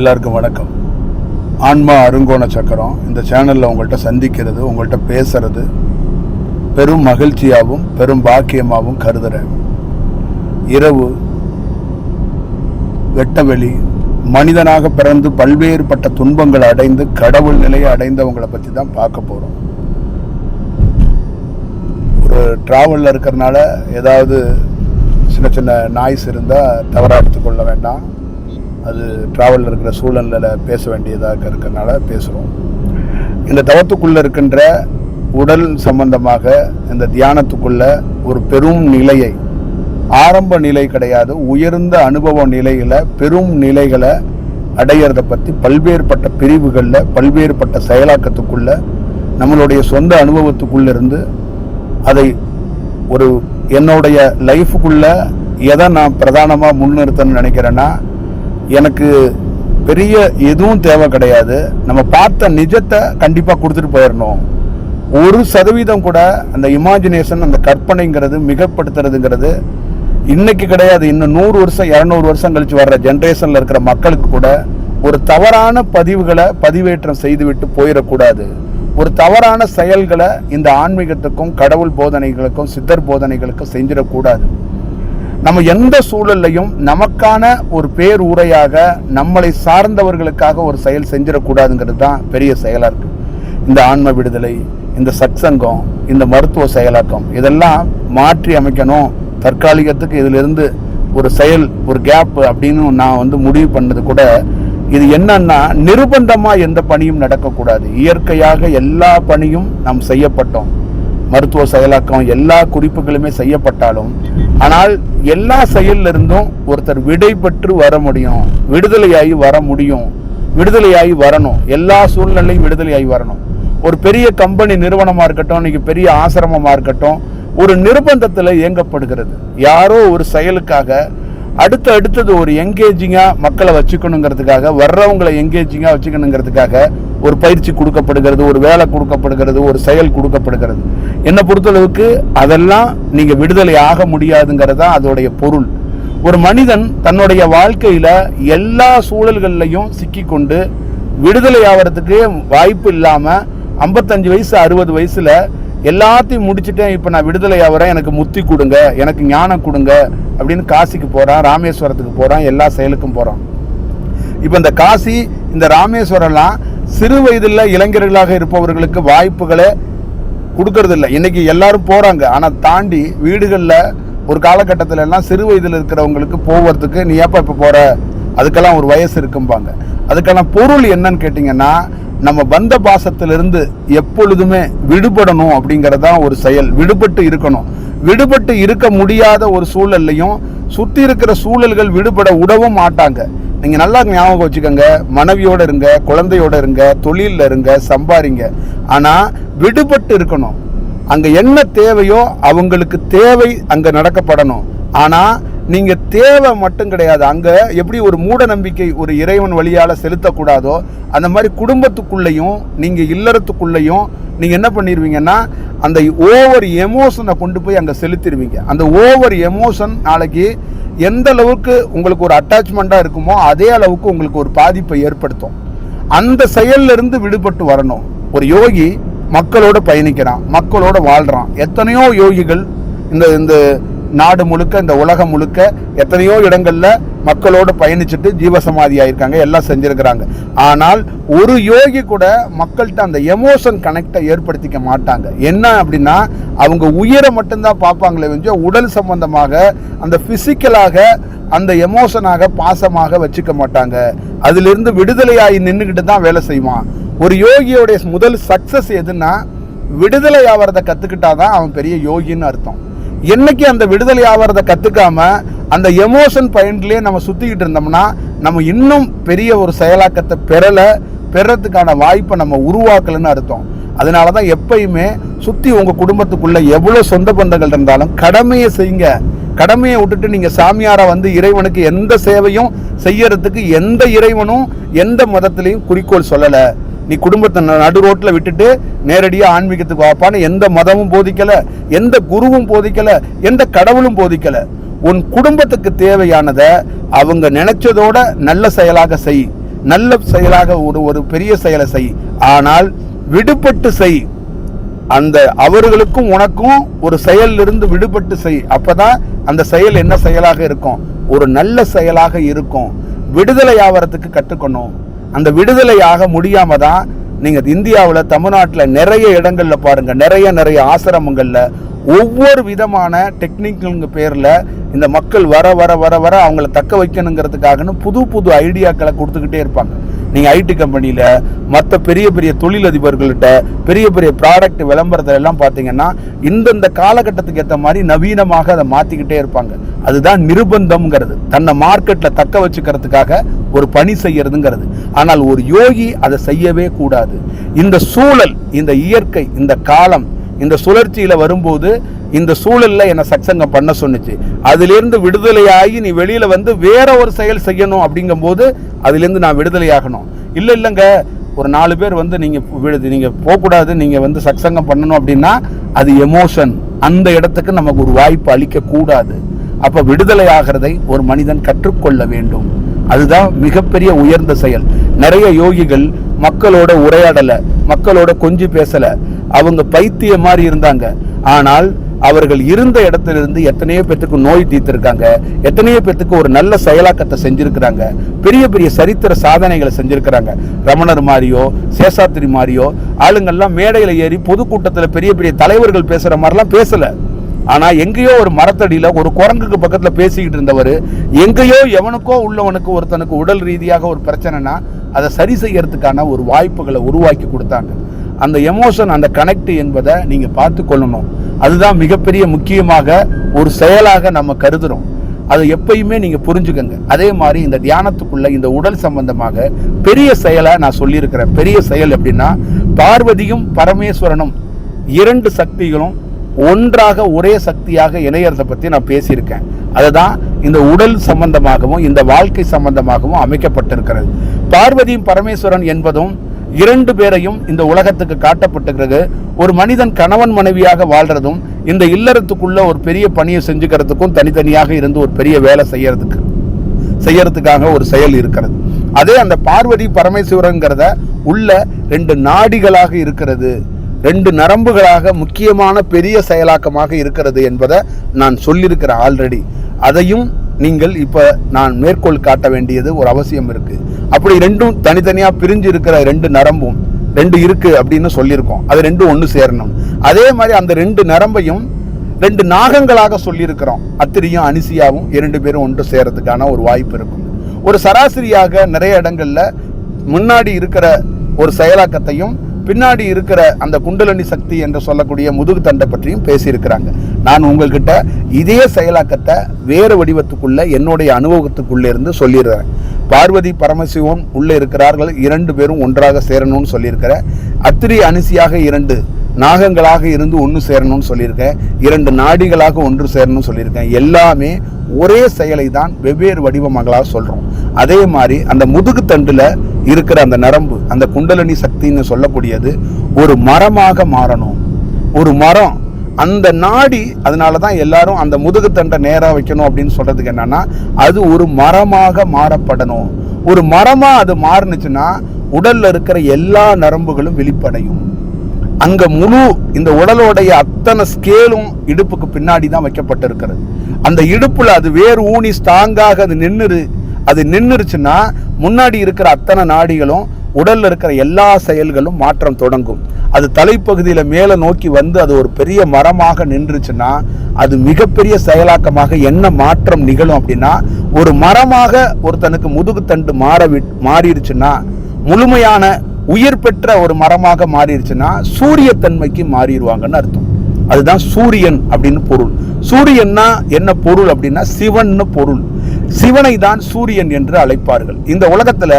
எல்லாருக்கும் வணக்கம். ஆன்மா அருங்கோண சக்கரம் இந்த சேனலில் உங்கள்கிட்ட சந்திக்கிறது உங்கள்கிட்ட பேசுறது பெரும் மகிழ்ச்சியாகவும் பெரும் பாக்கியமாகவும் கருதுகிறேன் இரவு வெட்டவெளி மனிதனாக பிறந்து பல்வேறுபட்ட துன்பங்கள் அடைந்து கடவுள் நிலையை அடைந்தவங்களை பற்றி தான் பார்க்க போகிறோம் ஒரு ட்ராவலில் இருக்கிறனால ஏதாவது சின்ன சின்ன நாய்ஸ் இருந்தால் தவறாக எடுத்துக்கொள்ள வேண்டாம். அது ட்ராவலில் இருக்கிற சூழலில் பேச வேண்டியதாக இருக்கிறனால பேசுகிறோம் இந்த தவத்துக்குள்ளே இருக்கின்ற உடல் சம்பந்தமாக இந்த தியானத்துக்குள்ள ஒரு பெரும் நிலையை ஆரம்ப நிலை கிடையாது உயர்ந்த அனுபவ நிலையில் பெரும் நிலைகளை அடையிறத பற்றி பல்வேறுபட்ட பிரிவுகளில் பல்வேறுபட்ட செயலாக்கத்துக்குள்ள நம்மளுடைய சொந்த அனுபவத்துக்குள்ளிருந்து அதை ஒரு என்னுடைய லைஃபுக்குள்ள எதை நான் பிரதானமாக முன்னிறுத்தணும்னு நினைக்கிறேன்னா எனக்கு பெரிய எதுவும் தேவை கிடையாது. நம்ம பார்த்த நிஜத்தை கண்டிப்பாக கொடுத்துட்டு போயிடணும். ஒரு சதவீதம் கூட அந்த இமாஜினேஷன் அந்த கற்பனைங்கிறது மிகப்படுத்துறதுங்கிறது இன்னைக்கு கிடையாது. இன்னும் நூறு வருஷம் இரநூறு வருஷம் கழிச்சு வர்ற ஜென்ரேஷனில் இருக்கிற மக்களுக்கு கூட ஒரு தவறான பதிவுகளை பதிவேற்றம் செய்துவிட்டு போயிடக்கூடாது. ஒரு தவறான செயல்களை இந்த ஆன்மீகத்துக்கும் கடவுள் போதனைகளுக்கும் சித்தர் போதனைகளுக்கும் செஞ்சிடக்கூடாது. நம்ம எந்த சூழல்லையும் நமக்கான ஒரு பேர் உரையாக நம்மளை சார்ந்தவர்களுக்காக ஒரு செயல் செஞ்சிடக்கூடாதுங்கிறது தான் பெரிய செயலாக இருக்குது இந்த ஆன்ம விடுதலை இந்த சத்சங்கம் இந்த மருத்துவ செயலாக்கம் இதெல்லாம் மாற்றி அமைக்கணும். தற்காலிகத்துக்கு இதிலிருந்து ஒரு செயல் ஒரு கேப் அப்படின்னு நான் வந்து முடிவு பண்ணது கூட இது என்னன்னா நிர்பந்தமாக எந்த பணியும் நடக்கக்கூடாது. இயற்கையாக எல்லா பணியும் நாம் செய்யப்பட்டோம். மருத்துவ செயலாக்கம் எல்லா குறிப்புகளுமே செய்யப்பட்டாலும் ஆனால் எல்லா செயல்ல இருந்தும் ஒருத்தர் விடை பெற்று வர முடியும். விடுதலையாகி வர முடியும். விடுதலையாகி வரணும். எல்லா சூழ்நிலையும் விடுதலையாகி வரணும். ஒரு பெரிய கம்பெனி நிறுவனமாக இருக்கட்டும் இன்றைக்கி பெரிய ஆசிரமமாக இருக்கட்டும் ஒரு நிர்பந்தத்தில் இயங்கப்படுகிறது. யாரோ ஒரு செயலுக்காக அடுத்த அடுத்தது ஒரு எங்கேஜிங்காக மக்களை வச்சுக்கணுங்கிறதுக்காக வர்றவங்களை எங்கேஜிங்காக வச்சுக்கணுங்கிறதுக்காக ஒரு பயிற்சி கொடுக்கப்படுகிறது ஒரு வேலை கொடுக்கப்படுகிறது ஒரு செயல் கொடுக்கப்படுகிறது. என்னை பொறுத்தளவுக்கு அதெல்லாம் நீங்கள் விடுதலை ஆக முடியாதுங்கிறது தான் அதோடைய பொருள். ஒரு மனிதன் தன்னுடைய வாழ்க்கையில் எல்லா சூழல்கள்லையும் சிக்கிக்கொண்டு விடுதலை ஆகிறதுக்கு வாய்ப்பு இல்லாமல் ஐம்பத்தஞ்சு வயசு அறுபது வயசில் எல்லாத்தையும் முடிச்சுட்டேன் இப்போ நான் விடுதலை ஆகிறேன் எனக்கு முத்தி கொடுங்க எனக்கு ஞானம் கொடுங்க அப்படின்னு காசிக்கு போகிறான் ராமேஸ்வரத்துக்கு போகிறான் எல்லா செயலுக்கும் போகிறான் இப்போ இந்த காசி இந்த ராமேஸ்வரம்லாம் சிறு வயதில் இளைஞர்களாக இருப்பவர்களுக்கு வாய்ப்புகளை கொடுக்கறது இல்லை எல்லாரும் போகிறாங்க ஆனால் தாண்டி வீடுகளில் ஒரு காலகட்டத்தில் எல்லாம் சிறு வயதில் இருக்கிறவங்களுக்கு போகிறதுக்கு நீ ஏப்பா இப்போ போகிற அதுக்கெல்லாம் ஒரு வயசு இருக்கும்பாங்க. அதுக்கான பொருள் என்னன்னு கேட்டிங்கன்னா நம்ம பந்த பாசத்திலிருந்து எப்பொழுதுமே விடுபடணும் அப்படிங்கிறது தான் ஒரு செயல். விடுபட்டு இருக்கணும். விடுபட்டு இருக்க முடியாத ஒரு சூழல்லையும் சுற்றி இருக்கிற சூழல்கள் விடுபட உடவும் மாட்டாங்க. நீங்கள் நல்லா ஞாபகம் வச்சுக்கோங்க. மனைவியோடு இருங்க குழந்தையோட இருங்க தொழிலில் இருங்க சம்பாரிங்க. ஆனால் விடுபட்டு இருக்கணும். அங்கே என்ன தேவையோ அவங்களுக்கு தேவை அங்கே நடக்கப்படணும். ஆனால் நீங்கள் தேவை மட்டும் கிடையாது. அங்கே எப்படி ஒரு மூட நம்பிக்கை ஒரு இறைவன் வழியால் செலுத்தக்கூடாதோ அந்த மாதிரி குடும்பத்துக்குள்ளேயும் நீங்கள் இல்லறத்துக்குள்ளேயும் நீங்கள் என்ன பண்ணிடுவீங்கன்னா அந்த ஓவர் எமோஷனை கொண்டு போய் அங்கே செலுத்திடுவீங்க அந்த ஓவர் எமோஷன் நாளைக்கு எந்த அளவுக்கு உங்களுக்கு ஒரு அட்டாச்மெண்ட்டாக இருக்குமோ அதே அளவுக்கு உங்களுக்கு ஒரு பாதிப்பை ஏற்படுத்தும். அந்த செயல்லிருந்து விடுபட்டு வரணும். ஒரு யோகி மக்களோட பயணிக்கிறான் மக்களோட வாழ்கிறான் எத்தனையோ யோகிகள் இந்த இந்த நாடு முழுக்க இந்த உலகம் முழுக்க எத்தனையோ இடங்களில் மக்களோடு பயணிச்சுட்டு ஜீவசமாதி ஆயிருக்காங்க எல்லாம் செஞ்சுருக்கிறாங்க. ஆனால் ஒரு யோகி கூட மக்கள்கிட்ட அந்த எமோஷன் கனெக்டை ஏற்படுத்திக்க மாட்டாங்க. என்ன அப்படின்னா அவங்க உயிரை மட்டும்தான் பார்ப்பாங்களே வந்து உடல் சம்பந்தமாக அந்த ஃபிசிக்கலாக அந்த எமோஷனாக பாசமாக வச்சுக்க மாட்டாங்க. அதிலிருந்து விடுதலையாகி நின்றுக்கிட்டு தான் வேலை செய்வான். ஒரு யோகியோடைய முதல் சக்ஸஸ் எதுன்னா விடுதலை ஆகிறத கற்றுக்கிட்டாதான் அவன் பெரிய யோகின்னு அர்த்தம். என்னைக்கு அந்த விடுதலை ஆகிறத கத்துக்காம அந்த எமோஷன் பாயிண்ட்லேயே நம்ம சுத்திக்கிட்டு இருந்தோம்னா நம்ம இன்னும் பெரிய ஒரு செயலாக்கத்தை பெறல பெறத்துக்கான வாய்ப்பை நம்ம உருவாக்கலன்னு அர்த்தம். அதனால தான் எப்பயுமே சுத்தி உங்க குடும்பத்துக்குள்ள எவ்வளவு சொந்த பந்தங்கள் இருந்தாலும் கடமையை செய்யுங்க. கடமையை விட்டுட்டு நீங்க சாமியாரை வந்து இறைவனுக்கு எந்த சேவையும் செய்யறதுக்கு எந்த இறைவனும் எந்த மதத்திலையும் குறிக்கோள் சொல்லலை. நீ குடும்பத்தை நடு ரோட்டில் விட்டுட்டு நேரடியாக ஆன்மீகத்துக்கு வாப்பான்னு எந்த மதமும் போதிக்கலை எந்த குருவும் போதிக்கலை எந்த கடவுளும் போதிக்கலை. உன் குடும்பத்துக்கு தேவையானதை அவங்க நினைச்சதோட நல்ல செயலாக செய். நல்ல செயலாக ஒரு ஒரு பெரிய செயலை செய். ஆனால் விடுபட்டு செய். அந்த அவர்களுக்கும் உனக்கும் ஒரு செயலிலிருந்து விடுபட்டு செய். அப்பதான் அந்த செயல் என்ன செயலாக இருக்கும்? ஒரு நல்ல செயலாக இருக்கும். விடுதலை ஆவரத்துக்கு கற்றுக்கணும். அந்த விடுதலை ஆக முடியாமல் தான் நீங்கள் இந்தியாவில் தமிழ்நாட்டில் நிறைய இடங்களில் பாருங்கள் நிறைய நிறைய ஆசிரமங்களில் ஒவ்வொரு விதமான டெக்னிக்கலுங்க பேரில் இந்த மக்கள் வர வர வர வர அவங்கள தக்க வைக்கணுங்கிறதுக்காகன்னு புது புது ஐடியாக்களை கொடுத்துக்கிட்டே இருப்பாங்க. நீங்கள் ஐடி கம்பெனியில் மற்ற பெரிய பெரிய தொழிலதிபர்கள்ட்ட பெரிய பெரிய ப்ராடக்ட் விளம்பரத்துல எல்லாம் பார்த்தீங்கன்னா இந்தந்த காலகட்டத்துக்கு ஏற்ற மாதிரி நவீனமாக அதை மாற்றிக்கிட்டே இருப்பாங்க. அதுதான் நிர்பந்தம்ங்கிறது. தன்னை மார்க்கெட்டில் தக்க வச்சுக்கிறதுக்காக ஒரு பணி செய்யறதுங்கிறது. ஆனால் ஒரு யோகி அதை செய்யவே கூடாது. இந்த சூழல் இந்த இயற்கை இந்த காலம் இந்த சுழற்சியில் வரும்போது இந்த சூழலில் என்னை சக்சங்கம் பண்ண சொன்னுச்சு. அதிலிருந்து விடுதலையாகி நீ வெளியில் வந்து வேற ஒரு செயல் செய்யணும் அப்படிங்கும்போது அதுலேருந்து நான் விடுதலையாகணும். இல்லை இல்லைங்க. ஒரு நாலு பேர் வந்து நீங்கள் விடுது நீங்கள் போகக்கூடாது நீங்கள் வந்து சத்சங்கம் பண்ணணும் அப்படின்னா அது எமோஷன் அந்த இடத்துக்கு நமக்கு ஒரு வாய்ப்பு அளிக்கக்கூடாது. அப்போ விடுதலை ஆகிறதை ஒரு மனிதன் கற்றுக்கொள்ள வேண்டும். அதுதான் மிகப்பெரிய உயர்ந்த செயல். நிறைய யோகிகள் மக்களோட உரையாடல மக்களோட கொஞ்சி பேசலை. அவங்க பைத்திய மாதிரி இருந்தாங்க. ஆனால் அவர்கள் இருந்த இடத்திலிருந்து எத்தனையோ பேத்துக்கு நோய் தீர்த்திருக்காங்க. எத்தனையோ பேத்துக்கு ஒரு நல்ல செயலாக்கத்தை செஞ்சிருக்கிறாங்க. பெரிய பெரிய சரித்திர சாதனைகளை செஞ்சிருக்கிறாங்க. ரமணர் மாதிரியோ சேஷாத்திரி மாதிரியோ ஆளுங்கள்லாம் மேடையில் ஏறி பொதுக்கூட்டத்தில் பெரிய பெரிய தலைவர்கள் பேசுகிற மாதிரிலாம் பேசலை. ஆனால் எங்கேயோ ஒரு மரத்தடியில் ஒரு குரங்குக்கு பக்கத்தில் பேசிக்கிட்டு இருந்தவர் எங்கேயோ எவனுக்கோ உள்ளவனுக்கு ஒருத்தனுக்கு உடல் ரீதியாக ஒரு பிரச்சனைனா அதை சரி செய்யறதுக்கான ஒரு வாய்ப்புகளை உருவாக்கி கொடுத்தாங்க. அந்த எமோஷன் அந்த கனெக்ட் என்பதை நீங்கள் பார்த்து கொள்ளணும். அதுதான் மிகப்பெரிய முக்கியமாக ஒரு செயலாக நம்ம கருதுறோம். அதை எப்பயுமே நீங்கள் புரிஞ்சுக்கங்க. அதே மாதிரி இந்த தியானத்துக்குள்ள இந்த உடல் சம்பந்தமாக பெரிய செயலை நான் சொல்லியிருக்கிறேன். பெரிய செயல் எப்படின்னா பார்வதியும் பரமேஸ்வரனும் இரண்டு சக்திகளும் ஒன்றாக ஒரே சக்தியாக இணையறதை பற்றி நான் பேசியிருக்கேன். அதுதான் இந்த உடல் சம்பந்தமாகவும் இந்த வாழ்க்கை சம்பந்தமாகவும் அமைக்கப்பட்டிருக்கிறது. பார்வதியும் பரமேஸ்வரன் என்பதும் இரண்டு பேரையும் இந்த உலகத்துக்கு காட்டப்பட்டிருக்கிறது ஒரு மனிதன் கணவன் மனைவியாக வாழ்றதும் இந்த இல்லறத்துக்குள்ள ஒரு பெரிய பணியை செஞ்சுக்கிறதுக்கும் தனித்தனியாக இருந்து ஒரு பெரிய வேலை செய்யறதுக்கு செய்யறதுக்காக ஒரு செயல் இருக்கிறது. அதே அந்த பார்வதி பரமேஸ்வரங்கிறத உள்ள ரெண்டு நாடிகளாக இருக்கிறது. ரெண்டு நரம்புகளாக முக்கியமான பெரிய செயலாக்கமாக இருக்கிறது என்பதை நான் சொல்லியிருக்கிறேன் ஆல்ரெடி அதையும் நீங்கள் இப்போ நான் மேற்கோள் காட்ட வேண்டியது ஒரு அவசியம் இருக்குது அப்படி ரெண்டும் தனித்தனியாக பிரிஞ்சு இருக்கிற ரெண்டு நரம்பும் ரெண்டு இருக்குது அப்படின்னு சொல்லியிருக்கோம். அது ரெண்டும் ஒன்று சேரணும். அதே மாதிரி அந்த ரெண்டு நரம்பையும் ரெண்டு நாகங்களாக சொல்லியிருக்கிறோம். அத்திரியும் அனிசியாவும் இரண்டு பேரும் ஒன்று சேரத்துக்கான ஒரு வாய்ப்பு இருக்கும். ஒரு சராசரியாக நிறைய இடங்கள்ல முன்னாடி இருக்கிற ஒரு செயலாக்கத்தையும் பின்னாடி இருக்கிற அந்த குண்டலனி சக்தி என்று சொல்லக்கூடிய முதுகு தண்டை பற்றியும் பேசியிருக்கிறாங்க. நான் உங்கள்கிட்ட இதே செயலாக்கத்தை வேறு வடிவத்துக்குள்ள என்னுடைய அனுபவத்துக்குள்ளே இருந்து சொல்லிடுறேன். பார்வதி பரமசிவம் உள்ளே இருக்கிறார்கள். இரண்டு பேரும் ஒன்றாக சேரணும்னு சொல்லியிருக்கிறேன் அத்திரி அனிசியாக இரண்டு நாகங்களாக இருந்து ஒன்று சேரணும்னு சொல்லியிருக்கேன். இரண்டு நாடிகளாக ஒன்று சேரணும்னு சொல்லியிருக்கேன். எல்லாமே ஒரே செயலை தான் வெவ்வேறு வடிவமங்களாக சொல்கிறோம் அதே மாதிரி அந்த முதுகு தண்டில் இருக்கிற அந்த நரம்பு அந்த குண்டலினி சக்தின்னு சொல்லக்கூடியது ஒரு மரமாக மாறணும். ஒரு மரம் அந்த நாடி அதனால தான் எல்லாரும் அந்த முதுகுத்தண்டை நேராக வைக்கணும் அப்படின்னு சொல்கிறதுக்கு என்னன்னா அது ஒரு மரமாக மாறப்படணும். ஒரு மரமாக அது மாறுனுச்சுன்னா உடலில் இருக்கிற எல்லா நரம்புகளும் வெளிப்படையும். அங்க முழு இந்த உடலோடைய அத்தனை ஸ்கேலும் இடுப்புக்கு பின்னாடி தான் வைக்கப்பட்டிருக்கிறது. அந்த இடுப்புல அது வேறு ஊனி ஸ்ட்ராங்காக அது நின்றுரு அது நின்றுருச்சுன்னா முன்னாடி இருக்கிற அத்தனை நாடிகளும் உடல்ல இருக்கிற எல்லா செயல்களும் மாற்றம் தொடங்கும். அது தலைப்பகுதியில மேலே நோக்கி வந்து அது ஒரு பெரிய மரமாக நின்றுச்சுன்னா அது மிகப்பெரிய செயலாக்கமாக என்ன மாற்றம் நிகழும் அப்படின்னா ஒரு மரமாக ஒருத்தனுக்கு முதுகுத்தண்டு மாற விட்- மாறிடுச்சுன்னா முழுமையான உயிர் பெற்ற ஒரு மரமாக மாறிடுச்சுன்னா சூரியத்தன்மைக்கு மாறிடுவாங்கன்னு அர்த்தம். அதுதான் சூரியன் அப்படின்னு பொருள். சூரியன்னா என்ன பொருள் அப்படின்னா சிவன்னு பொருள். சிவனை தான் சூரியன் என்று அழைப்பார்கள். இந்த உலகத்துல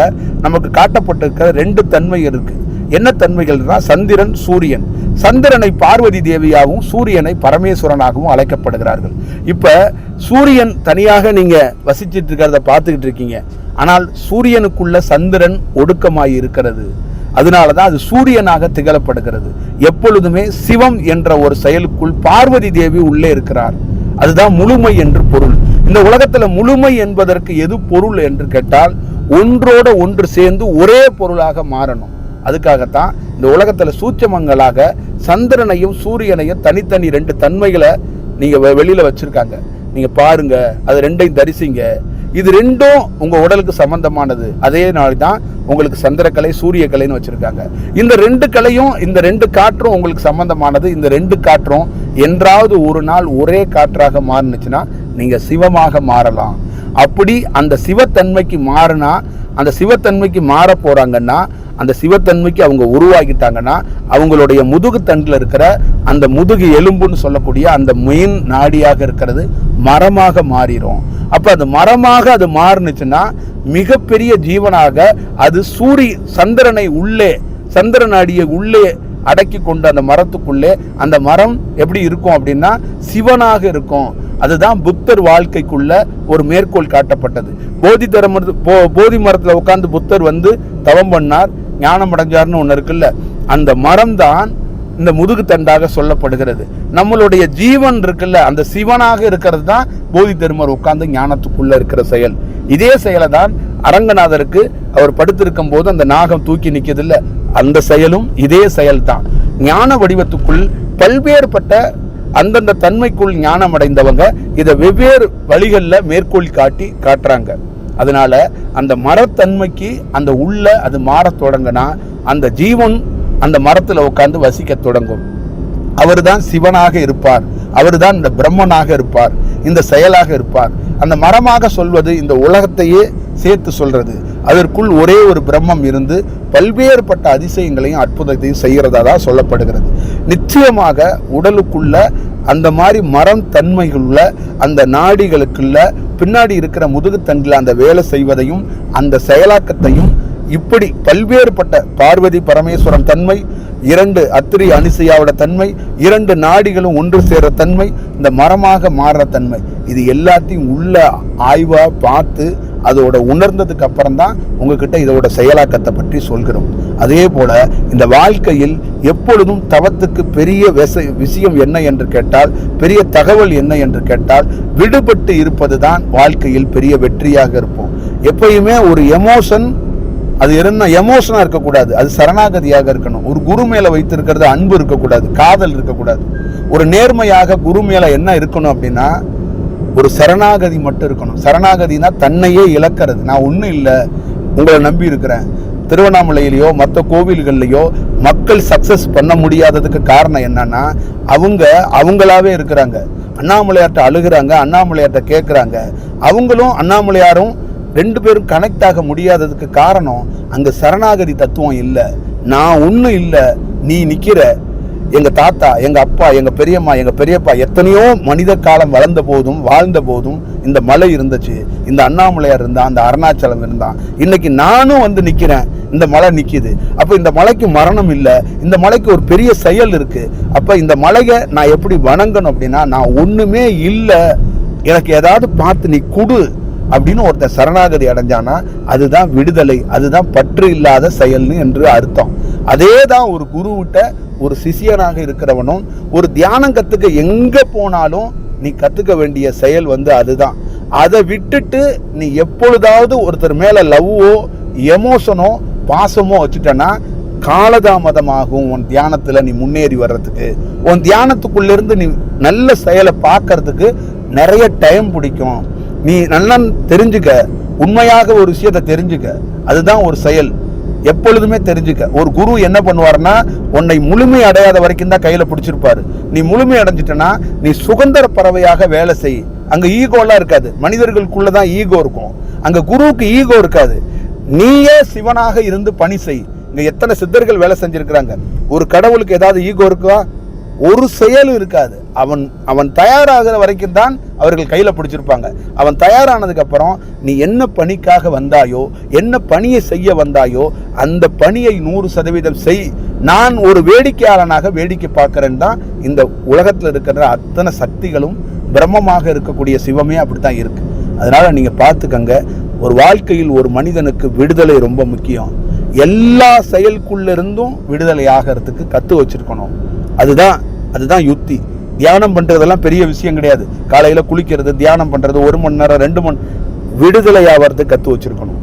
நமக்கு காட்டப்பட்டிருக்கிற ரெண்டு தன்மை இருக்கு. என்ன தன்மைகள்னா சந்திரன் சூரியன். சந்திரனை பார்வதி தேவியாகவும் சூரியனை பரமேஸ்வரனாகவும் அழைக்கப்படுகிறார்கள். இப்ப சூரியன் தனியாக நீங்க வசிச்சிட்டு இருக்கிறத பார்த்துக்கிட்டு இருக்கீங்க. ஆனால் சூரியனுக்குள்ள சந்திரன் ஒடுக்கமாய் இருக்கிறது. அதனால தான் அது சூரியனாக திகழப்படுகிறது. எப்பொழுதுமே சிவம் என்ற ஒரு செயலுக்குள் பார்வதி தேவி உள்ளே இருக்கிறார். அதுதான் முழுமை என்று பொருள். இந்த உலகத்தில் முழுமை என்பதற்கு எது பொருள் என்று கேட்டால் ஒன்றோட ஒன்று சேர்ந்து ஒரே பொருளாக மாறணும். அதுக்காகத்தான் இந்த உலகத்துல சூட்சமங்களாக சந்திரனையும் சூரியனையும் தனித்தனி ரெண்டு தன்மைகளை நீங்க வெ- வெளியில வச்சிருக்காங்க. நீங்க பாருங்க அது ரெண்டையும் தரிசிங்க. இது ரெண்டும் உங்கள் உடலுக்கு சம்பந்தமானது. அதே நாள் தான் உங்களுக்கு சந்திரக்கலை சூரியக்கலைன்னு வச்சிருக்காங்க. இந்த ரெண்டு கலையும் இந்த ரெண்டு காற்றும் உங்களுக்கு சம்பந்தமானது. இந்த ரெண்டு காற்றும் என்றாவது ஒரு நாள் ஒரே காற்றாக மாறுனுச்சுன்னா நீங்கள் சிவமாக மாறலாம். அப்படி அந்த சிவத்தன்மைக்கு மாறினா அந்த சிவத்தன்மைக்கு மாற போகிறாங்கன்னா அந்த சிவத்தன்மைக்கு அவங்க உருவாகிட்டாங்கன்னா அவங்களுடைய முதுகு தண்டில் இருக்கிற அந்த முதுகு எலும்புன்னு சொல்லக்கூடிய அந்த மெயின் நாடியாக இருக்கிறது மரமாக மாறிடும் அப்போ அது மரமாக அது மாறுனுச்சுன்னா மிகப்பெரிய ஜீவனாக அது சூரி சந்திரனை உள்ளே சந்திரன் அடியை உள்ளே அடக்கி கொண்டு அந்த மரத்துக்குள்ளே அந்த மரம் எப்படி இருக்கும் அப்படின்னா சிவனாக இருக்கும். அதுதான் புத்தர் வாழ்க்கைக்குள்ள ஒரு மேற்கோள் காட்டப்பட்டது. போதி தரம் போதி மரத்தில் உட்காந்து புத்தர் வந்து தவம் பண்ணார் ஞானம் அடைஞ்சார்னு ஒன்று இருக்குல்ல. அந்த மரம் தான் இந்த முதுகு தண்டாக சொல்லப்படுகிறது. நம்மளுடைய ஜீவன் இருக்குல்ல அந்த சிவனாக இருக்கிறது தான் போதி தருமர் உட்கார்ந்து ஞானத்துக்குள்ள இருக்கிற செயல். இதே செயலை தான் அரங்கநாதருக்கு அவர் படுத்திருக்கும் போது அந்த நாகம் தூக்கி நிற்கிறது அந்த செயலும் இதே செயல் தான் ஞான வடிவத்துக்குள் பல்வேறுபட்ட அந்தந்த தன்மைக்குள் ஞானம் அடைந்தவங்க இதை வெவ்வேறு வழிகளில் மேற்கோள் காட்டி காட்டுறாங்க. அதனால அந்த மரத்தன்மைக்கு அந்த உள்ள அது மாறத் தொடங்கினா அந்த ஜீவன் அந்த மரத்தில் உட்கார்ந்து வசிக்க தொடங்கும். அவர்தான் சிவனாக இருப்பார். அவர்தான் இந்த பிரம்மனாக இருப்பார். இந்த செயலாக இருப்பார். அந்த மரமாக சொல்வது இந்த உலகத்தையே சேர்த்து சொல்றது. அதற்குள் ஒரே ஒரு பிரம்மம் இருந்து பல்வேறுபட்ட அதிசயங்களையும் அற்புதத்தையும் செய்கிறதா தான் சொல்லப்படுகிறது. நிச்சயமாக உடலுக்குள்ள அந்த மாதிரி மரம் தன்மைகளுள்ள அந்த நாடிகளுக்குள்ள பின்னாடி இருக்கிற முதுகுத்தண்டில் அந்த வேலை செய்வதையும் அந்த செயலாக்கத்தையும் இப்படி பல்வேறுபட்ட பார்வதி பரமேஸ்வரம் தன்மை இரண்டு அத்திரி அனிசையாவோட தன்மை இரண்டு நாடிகளும் ஒன்று சேர தன்மை இந்த மரமாக மாறுற தன்மை. இது எல்லாத்தையும் உள்ள ஆய்வாக பார்த்து அதோட உணர்ந்ததுக்கு அப்புறம் தான் உங்ககிட்ட இதோட செயலாக்கத்தை பற்றி சொல்கிறோம். அதே போல இந்த வாழ்க்கையில் எப்பொழுதும் தவத்துக்கு பெரிய விசை விஷயம் என்ன என்று கேட்டால் பெரிய தகவல் என்ன என்று கேட்டால் விடுபட்டு இருப்பது தான் வாழ்க்கையில் பெரிய வெற்றியாக இருப்போம். எப்பயுமே ஒரு எமோஷன் அது இருந்தால் எமோஷனாக இருக்கக்கூடாது. அது சரணாகதியாக இருக்கணும். ஒரு குரு மேலே வைத்திருக்கிறது அன்பு இருக்கக்கூடாது காதல் இருக்கக்கூடாது. ஒரு நேர்மையாக குரு மேலே என்ன இருக்கணும் அப்படின்னா ஒரு சரணாகதி மட்டும் இருக்கணும். சரணாகதினா தன்னையே இழக்கிறது. நான் ஒன்றும் இல்லை உங்களை நம்பி இருக்கிறேன். திருவண்ணாமலையிலையோ மற்ற கோவில்கள்லையோ மக்கள் சக்ஸஸ் பண்ண முடியாததுக்கு காரணம் என்னன்னா அவங்க அவங்களாவே இருக்கிறாங்க. அண்ணாமலையார்ட்ட அழுகுறாங்க அண்ணாமலையார்ட்ட கேட்குறாங்க அவங்களும் அண்ணாமலையாரும் ரெண்டு பேரும் கனெக்ட் ஆக முடியாததுக்கு காரணம் அங்கே சரணாகதி தத்துவம் இல்லை. நான் ஒன்றும் இல்லை நீ நிற்கிற எங்கள் தாத்தா எங்கள் அப்பா எங்கள் பெரியம்மா எங்கள் பெரியப்பா எத்தனையோ மனித காலம் வளர்ந்த போதும் வாழ்ந்த போதும் இந்த மலை இருந்துச்சு. இந்த அண்ணாமலையார் இருந்தான் அந்த அருணாச்சலம் இருந்தான். இன்னைக்கு நானும் வந்து நிற்கிறேன் இந்த மலை நிற்கிது அப்போ இந்த மலைக்கு மரணம் இல்லை. இந்த மலைக்கு ஒரு பெரிய செயல் இருக்குது அப்போ இந்த மலையை நான் எப்படி வணங்கணும் அப்படின்னா நான் ஒன்றுமே இல்லை. எனக்கு ஏதாவது பார்த்து நீ கொடு. அப்படின்னு ஒருத்தன் சரணாகதி அடைஞ்சானா அதுதான் விடுதலை அதுதான் பற்று இல்லாத செயல்னு என்று அர்த்தம். அதே தான் ஒரு குருவிட்ட ஒரு சிஷியனாக இருக்கிறவனும் ஒரு தியானம் கற்றுக்க எங்கே போனாலும் நீ கற்றுக்க வேண்டிய செயல் வந்து அதுதான். அதை விட்டுட்டு நீ எப்பொழுதாவது ஒருத்தர் மேலே லவ்வோ எமோஷனோ பாசமோ வச்சுட்டனா காலதாமதமாகும் உன் தியானத்தில் நீ முன்னேறி வர்றதுக்கு. உன் தியானத்துக்குள்ளேருந்து நீ நல்ல செயலை பார்க்கறதுக்கு நிறைய டைம் பிடிக்கும். நீ நல்லா தெரிஞ்சுக்க உண்மையாக ஒரு விஷயத்தை தெரிஞ்சுக்க. அதுதான் ஒரு செயல். எப்பொழுதுமே தெரிஞ்சுக்க. ஒரு குரு என்ன பண்ணுவாருன்னா உன்னை முழுமை அடையாத வரைக்கும் தான் கையில் பிடிச்சிருப்பாரு. நீ முழுமை அடைஞ்சிட்டனா நீ சுதந்திர பறவையாக வேலை செய். அங்க ஈகோலாம் இருக்காது. மனிதர்களுக்குள்ள தான் ஈகோ இருக்கும். அங்க குருவுக்கு ஈகோ இருக்காது. நீயே சிவனாக இருந்து பணி செய். இங்க எத்தனை சித்தர்கள் வேலை செஞ்சிருக்கிறாங்க. ஒரு கடவுளுக்கு ஏதாவது ஈகோ இருக்கா ஒரு செயலும் இருக்காது. அவன் அவன் தயாராகிற வரைக்கும் தான் அவர்கள் கையில் பிடிச்சிருப்பாங்க. அவன் தயாரானதுக்கப்புறம் நீ என்ன பணிக்காக வந்தாயோ என்ன பணியை செய்ய வந்தாயோ அந்த பணியை நூறு சதவீதம் செய். நான் ஒரு வேடிக்கையாளனாக வேடிக்கை பார்க்குறேன் தான் இந்த உலகத்தில் இருக்கிற அத்தனை சக்திகளும் பிரம்மமாக இருக்கக்கூடிய சிவமே அப்படி தான் இருக்குது அதனால் நீங்கள் பார்த்துக்கங்க ஒரு வாழ்க்கையில் ஒரு மனிதனுக்கு விடுதலை ரொம்ப முக்கியம். எல்லா செயலுக்குள்ள இருந்தும் விடுதலை ஆகிறதுக்கு கற்று வச்சிருக்கணும். அதுதான் அதுதான் யுக்தி தியானம் பண்ணுறதெல்லாம் பெரிய விஷயம் கிடையாது. காலையில் குளிக்கிறது தியானம் பண்ணுறது ஒரு மணி நேரம் ரெண்டு மணி விடுதலை ஆகிறதுக்கு கற்று வச்சிருக்கணும்.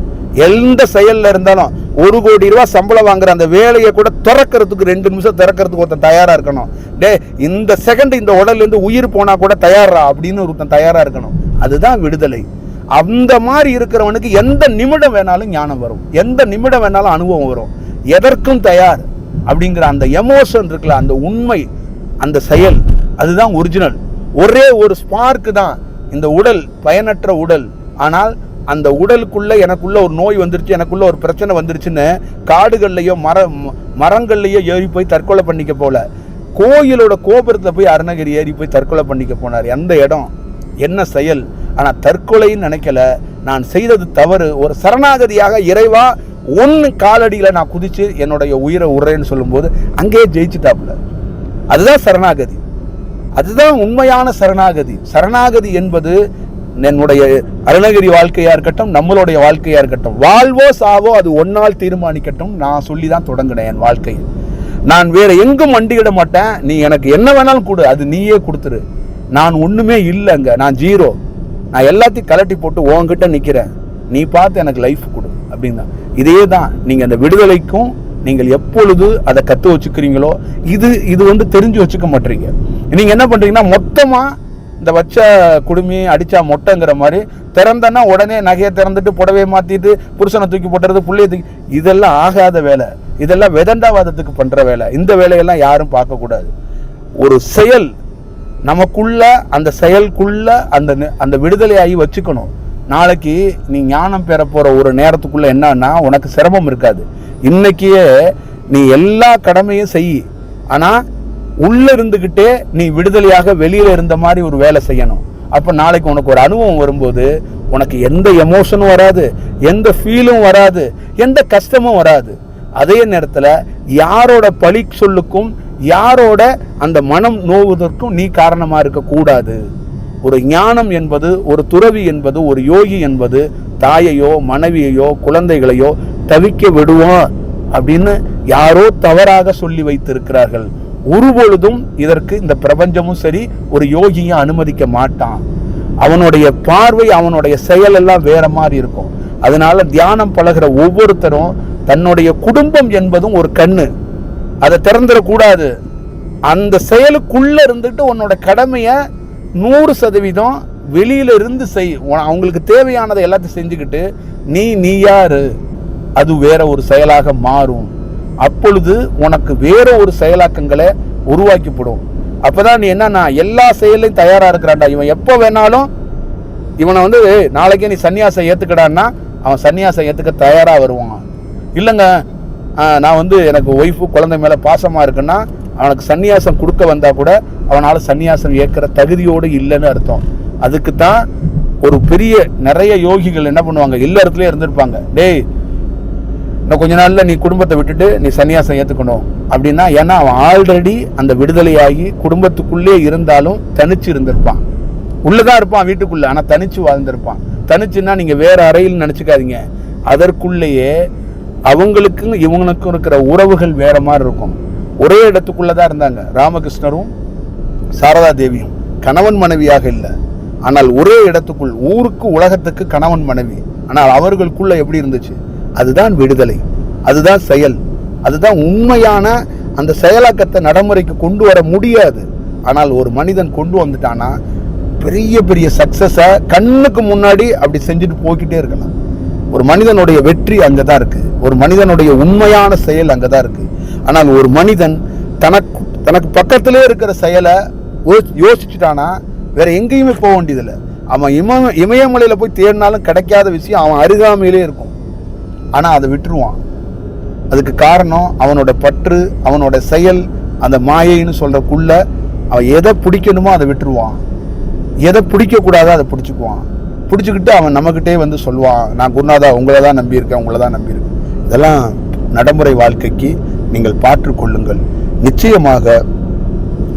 எந்த செயலில் இருந்தாலும் ஒரு கோடி ரூபா சம்பளம் வாங்குற அந்த வேலையை கூட திறக்கிறதுக்கு ரெண்டு நிமிஷம் திறக்கிறதுக்கு ஒருத்தன் தயாராக இருக்கணும். டே இந்த செகண்ட் இந்த உடல்ல இருந்து உயிர் போனால் கூட தயாரா அப்படின்னு ஒருத்தன் தயாராக இருக்கணும். அதுதான் விடுதலை. அந்த மாதிரி இருக்கிறவனுக்கு எந்த நிமிடம் வேணாலும் ஞானம் வரும். எந்த நிமிடம் வேணாலும் அனுபவம் வரும். எதற்கும் தயார் அப்படிங்கிற அந்த எமோஷன் இருக்குல்ல அந்த உண்மை அந்த செயல் அதுதான் ஒரிஜினல் ஒரே ஒரு ஸ்பார்க்கு தான். இந்த உடல் பயனற்ற உடல். ஆனால் அந்த உடலுக்குள்ளே எனக்குள்ளே ஒரு நோய் வந்துருச்சு எனக்குள்ளே ஒரு பிரச்சனை வந்துருச்சுன்னு காடுகள்லையோ மர மரங்கள்லையோ ஏறி போய் தற்கொலை பண்ணிக்க போல. கோயிலோட கோபுரத்தில் போய் அருணகிரி ஏறி போய் தற்கொலை பண்ணிக்க போனார். எந்த இடம்? என்ன செயல்? ஆனால் தற்கொலைன்னு நினைக்கல. நான் செய்தது தவறு. ஒரு சரணாகதியாக இறைவா ஒன்று காலடியில் நான் குதித்து என்னுடைய உயிரை உடுறேன்னு சொல்லும்போது அங்கேயே ஜெயிச்சுட்டாப்புல. அதுதான் சரணாகதி. அதுதான் உண்மையான சரணாகதி. சரணாகதி என்பது என்னுடைய அருணகிரி வாழ்க்கையா இருக்கட்டும் நம்மளுடைய வாழ்க்கையா இருக்கட்டும். வாழ்வோ சாவோ அது ஒன்னால் தீர்மானிக்கட்டும். நான் சொல்லி தான் தொடங்கினேன் என் வாழ்க்கையை. நான் வேற எங்கும் வண்டியிட மாட்டேன். நீ எனக்கு என்ன வேணாலும் கொடு. அது நீயே கொடுத்துரு. நான் ஒண்ணுமே இல்லைங்க. நான் ஜீரோ. நான் எல்லாத்தையும் கலட்டி போட்டு உன்கிட்ட நிற்கிறேன் நீ பார்த்து எனக்கு லைஃப் கொடு. அப்படின்னு இதே தான் நீங்கள் அந்த விடுதலைக்கும் நீங்கள் எப்பொழுது அதை கற்று வச்சுக்கிறீங்களோ இது இது வந்து தெரிஞ்சு வச்சுக்க மாட்டீங்க. நீங்கள் என்ன பண்ணுறீங்கன்னா மொத்தமாக இந்த வச்ச குடுமி அடித்தா மொட்டைங்கிற மாதிரி திறந்தனா உடனே நகையை திறந்துட்டு புடவையை மாற்றிட்டு புருஷனை தூக்கி போட்டுறது புள்ளைய தூக்கி இதெல்லாம் ஆகாத வேலை. இதெல்லாம் வெதண்டாவாதத்துக்கு பண்ணுற வேலை. இந்த வேலையெல்லாம் யாரும் பார்க்கக்கூடாது. ஒரு செயல் நமக்குள்ள அந்த செயலுக்குள்ள அந்த அந்த விடுதலையாகி வச்சுக்கணும். நாளைக்கு நீ ஞானம் பெற போகிற ஒரு நேரத்துக்குள்ளே என்னன்னா உனக்கு சிரமம் இருக்காது. இன்னைக்கே நீ எல்லா கடமையும் செய். ஆனால் உள்ளே இருந்துக்கிட்டே நீ விடுதலையாக வெளியில் இருந்த மாதிரி ஒரு வேலை செய்யணும். அப்போ நாளைக்கு உனக்கு ஒரு அனுபவம் வரும்போது உனக்கு எந்த எமோஷனும் வராது எந்த ஃபீலும் வராது எந்த கஷ்டமும் வராது. அதே நேரத்தில் யாரோட பழி சொல்லுக்கும் யாரோட அந்த மனம் நோவுவதற்கும் நீ காரணமாக இருக்கக்கூடாது. ஒரு ஞானம் என்பது ஒரு துறவி என்பது ஒரு யோகி என்பது தாயையோ மனைவியையோ குழந்தைகளையோ தவிக்க விடுவோம் அப்படின்னு யாரோ தவறாக சொல்லி வைத்திருக்கிறார்கள். ஒருபொழுதும் இதற்கு இந்த பிரபஞ்சமும் சரி ஒரு யோகியும் அனுமதிக்க மாட்டான். அவனுடைய பார்வை அவனுடைய செயல் எல்லாம் வேற மாதிரி இருக்கும். அதனால தியானம் பழகுற ஒவ்வொருத்தரும் தன்னுடைய குடும்பம் என்பதும் ஒரு கண்ணு. அதை திறந்துடக்கூடாது. அந்த செயலுக்குள்ள இருந்துட்டு உன்னோட கடமையை நூறு சதவீதம் வெளியில இருந்து செய் உன- அவங்களுக்கு தேவையானதை எல்லாத்தையும் செஞ்சுக்கிட்டு நீ நீ யார்? அது வேற ஒரு செயலாக மாறும். அப்பொழுது உனக்கு வேற ஒரு செயலாக்கங்களை உருவாக்கிப்படும். அப்போதான் நீ என்னன்னா எல்லா செயலையும் தயாராக இருக்கிறான்டா. இவன் எப்போ வேணாலும் இவனை வந்து நாளைக்கே நீ சன்னியாசம் ஏற்றுக்கிடான்னா அவன் சன்னியாசம் ஏற்றுக்க தயாராக வருவான். இல்லைங்க நான் வந்து எனக்கு ஒய்ஃபு குழந்தை மேலே பாசமாக இருக்குன்னா அவனுக்கு சன்னியாசம் கொடுக்க வந்தால் கூட அவனால் சன்னியாசம் ஏற்கிற தகுதியோடு இல்லைன்னு அர்த்தம். அதுக்கு தான் ஒரு பெரிய நிறைய யோகிகள் என்ன பண்ணுவாங்க? இல்லறத்துலயே இருந்திருப்பாங்க. டேய் இன்னும் கொஞ்ச நாளில் நீ குடும்பத்தை விட்டுட்டு நீ சன்னியாசம் ஏத்துக்கணும். அப்படின்னா ஏன்னா அவன் ஆல்ரெடி அந்த விடுதலையாகி குடும்பத்துக்குள்ளே இருந்தாலும் தனிச்சு இருந்திருப்பான். உள்ளதான் இருப்பான் வீட்டுக்குள்ளே ஆனால் தனிச்சு வாழ்ந்திருப்பான். தனிச்சுன்னா நீங்கள் வேறு அறையில் நினச்சிக்காதீங்க. அதற்குள்ளேயே அவங்களுக்கும் இவங்களுக்கும் இருக்கிற உறவுகள் வேற மாதிரி இருக்கும். ஒரே இடத்துக்குள்ளே தான் இருந்தாங்க. ராமகிருஷ்ணரும் சாரதா தேவியும். கணவன் மனைவியாக இல்லை. ஆனால் ஒரே இடத்துக்குள் ஊருக்கு உலகத்துக்கு கணவன் மனைவி. ஆனால் அவர்களுக்குள்ள எப்படி இருந்துச்சு? அதுதான் விடுதலை. அதுதான் செயல். அதுதான் உண்மையான அந்த செயலாக்கத்தை நடைமுறைக்கு கொண்டு வர முடியாது. ஆனால் ஒரு மனிதன் கொண்டு வந்துட்டானா? பெரிய பெரிய சக்ஸஸை கண்ணுக்கு முன்னாடி அப்படி செஞ்சுட்டு போய்கிட்டே இருக்கலாம். ஒரு மனிதனுடைய வெற்றி அங்கே தான் இருக்குது ஒரு மனிதனுடைய உண்மையான செயல் அங்கே தான் இருக்குது ஆனால் ஒரு மனிதன் தனக்கு தனக்கு பக்கத்திலே இருக்கிற செயலை யோசிச்சுட்டானா வேற எங்கேயுமே போக வேண்டியதில்லை. அவன் இம இமயமலையில் போய் தேடினாலும் கிடைக்காத விஷயம் அவன் அருகாமையிலே இருக்கும். ஆனால் அதை விட்டுருவான். அதுக்கு காரணம் அவனோட பற்று அவனோட செயல் அந்த மாயைன்னு சொல்கிறக்குள்ள அவன் எதை பிடிக்கணுமோ அதை விட்டுருவான். எதை பிடிக்கக்கூடாதோ அதை பிடிச்சிக்குவான். பிடிச்சிக்கிட்டு அவன் நம்மக்கிட்டே வந்து சொல்லுவான் நான் குருநாதா உங்களை தான் நம்பியிருக்கேன் உங்களை தான் நம்பியிருக்கேன். இதெல்லாம் நடைமுறை வாழ்க்கைக்கு நீங்கள் பார்த்து கொள்ளுங்கள். நிச்சயமாக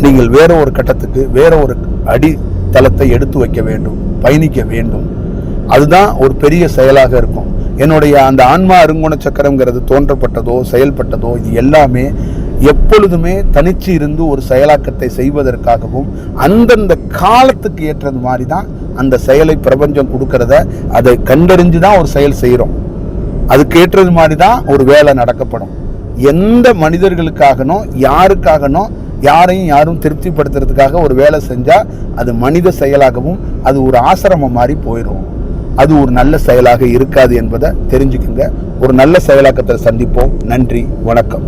நீங்கள் வேற ஒரு கட்டத்துக்கு வேற ஒரு அடித்தளத்தை எடுத்து வைக்க வேண்டும் பயணிக்க வேண்டும். அதுதான் ஒரு பெரிய செயலாக இருக்கும். என்னுடைய அந்த ஆன்மா அருங்குண சக்கரங்கிறது தோன்றப்பட்டதோ செயல்பட்டதோ இது எல்லாமே எப்பொழுதுமே தனிச்சு இருந்து ஒரு செயலாக்கத்தை செய்வதற்காகவும் அந்தந்த காலத்துக்கு ஏற்றது மாதிரி தான் அந்த செயலை பிரபஞ்சம் கொடுக்கறத அதை கண்டறிஞ்சு தான் ஒரு செயல் செய்கிறோம் அதுக்கு ஏற்றது மாதிரி தான் ஒரு வேலை நடக்கப்படும். எந்த மனிதர்களுக்காகனோ யாருக்காகனோ யாரையும் யாரும் திருப்திப்படுத்துறதுக்காக ஒரு வேலை செஞ்சால் அது மனித செயலாகவும் அது ஒரு ஆசிரமம் மாதிரி போயிடும் அது ஒரு நல்ல செயலாக இருக்காது என்பதை தெரிஞ்சுக்குங்க. ஒரு நல்ல செயலாக்கத்தை சந்திப்போம். நன்றி. வணக்கம்.